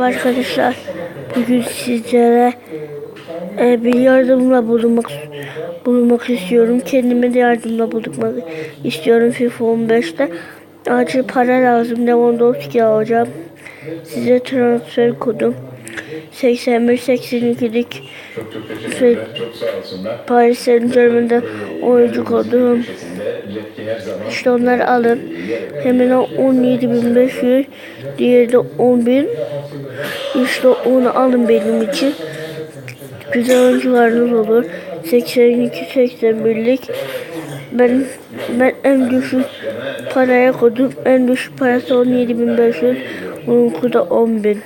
Arkadaşlar bugün sizlere e, bir yardımla bulunmak bulunmak istiyorum. Kendime de yardımla bulunmak istiyorum FIFA 15'te. Acil para lazım. Lewandowski alacağım. Size transfer kodum 81-82'lik Çok çok teşekkür Şey- ederim. Çok sağ olsunlar. Paris Saint Germain'de oyuncu kodum. İşte onları alın. Hemen o 17.500 diğeri de 10.000 İşte onu alın benim için. Güzel oyuncularınız olur. 82-81'lik ben ben en düşük paraya koydum. En düşük parası 17.500. Onunki da 10.000.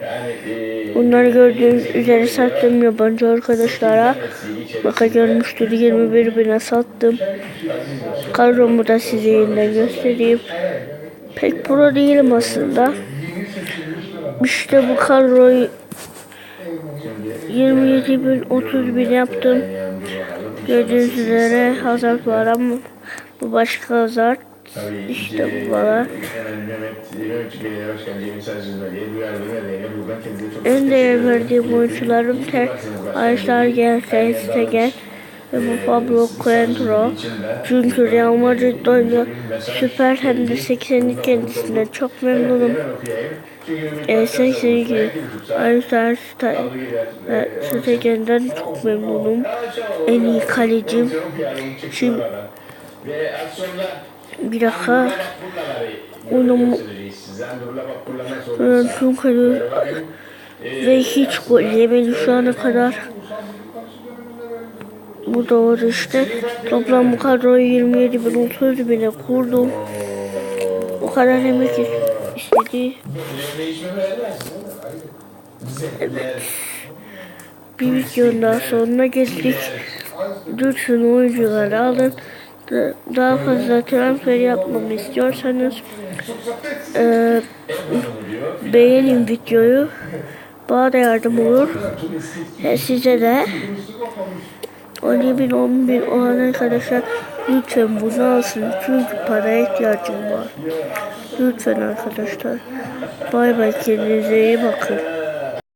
e, Bunları gördüğünüz üzere sattım yabancı arkadaşlara. Bakın görmüştür 21 bine sattım. Kadromu da size yeniden göstereyim. Pek pro değilim aslında. İşte bu kadroyu 27 bin 30 bin yaptım. Gördüğünüz üzere Hazard var ama bu başka Hazard. İşte bu çok En değer verdiğim oyuncularım tek Aysar Gel, Stegen ve bu Pablo Coentro. Çünkü Real Madrid oynuyor. Süper hem de 80'lik kendisinden çok memnunum. E, 82 Aysar ve Stegen'den çok memnunum. En iyi kalecim. Şimdi bir dakika nasıl tüm kalıyor ve hiç gol yemedi şu ana kadar. Bu doğru işte. Toplam bu kadroyu 27 bin 30 bine kurdum. O kadar emek istedi. Evet. Bir videonun daha sonuna geldik. Lütfen oyuncuları alın. Da- Daha fazla transfer yapmamı istiyorsanız eee beğenin videoyu. Bana da yardım olur. Ve size de 10 bin 10 bin olan arkadaşlar lütfen bunu alsın. Çünkü paraya ihtiyacım var. Lütfen arkadaşlar. Bay bay kendinize iyi bakın.